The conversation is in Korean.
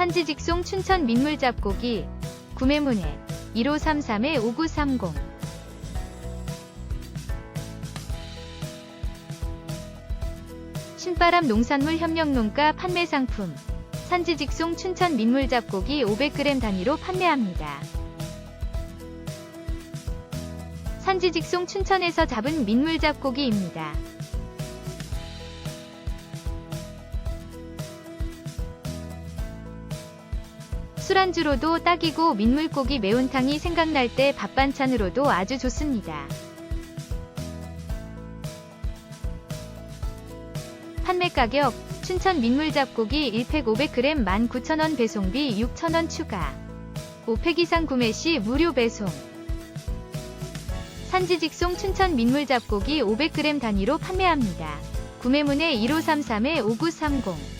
산지 직송 춘천 민물 잡고기 구매문의 1533-5930 신바람 농산물 협력농가 판매 상품 산지 직송 춘천 민물 잡고기 500g 단위로 판매합니다. 산지 직송 춘천에서 잡은 민물 잡고기입니다. 술안주로도 딱이고 민물고기 매운탕이 생각날 때 밥반찬으로도 아주 좋습니다. 판매 가격 춘천 민물 잡고기 1팩 500g 19,000원 배송비 6,000원 추가 5팩 이상 구매 시 무료 배송 산지 직송 춘천 민물 잡고기 500g 단위로 판매합니다. 구매문의 1533-5930